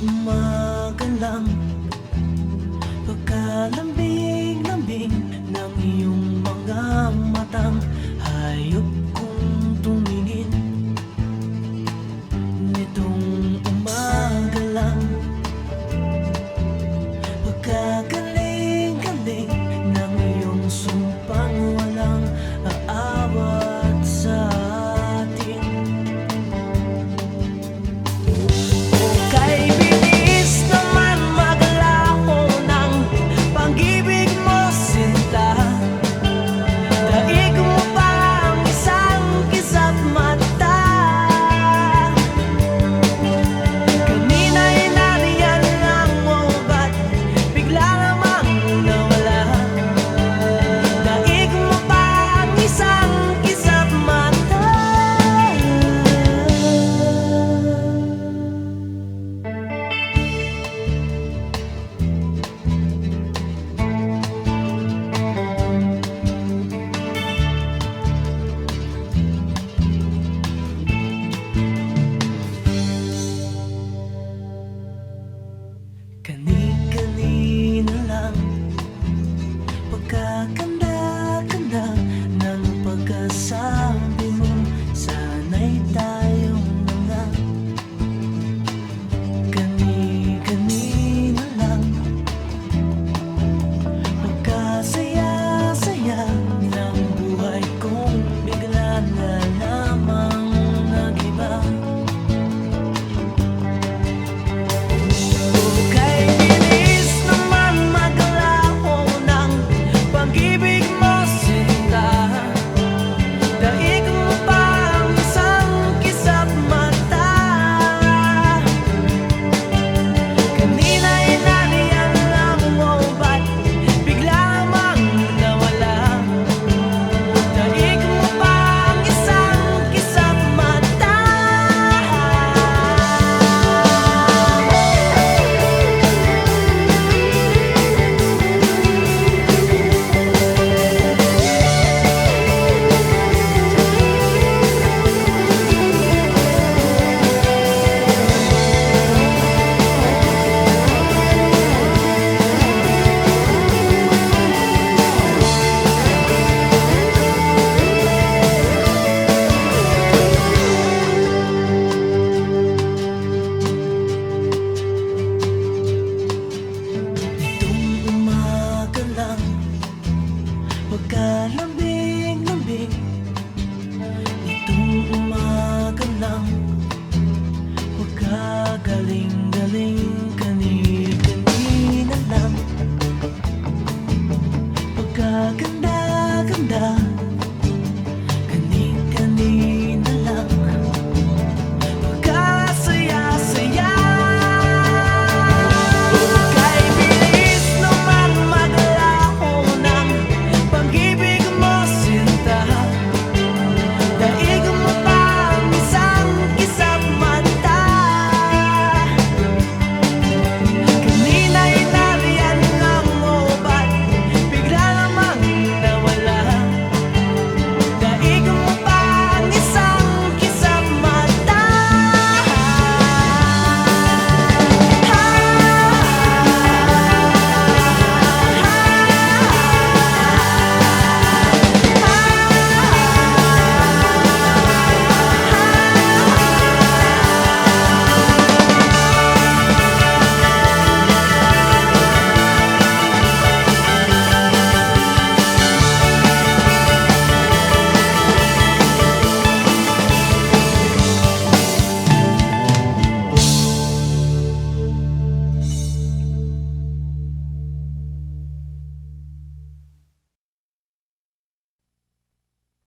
umaga lang Pagkalambing-lambing ng iyong mga matang Hayop. ganda, ganda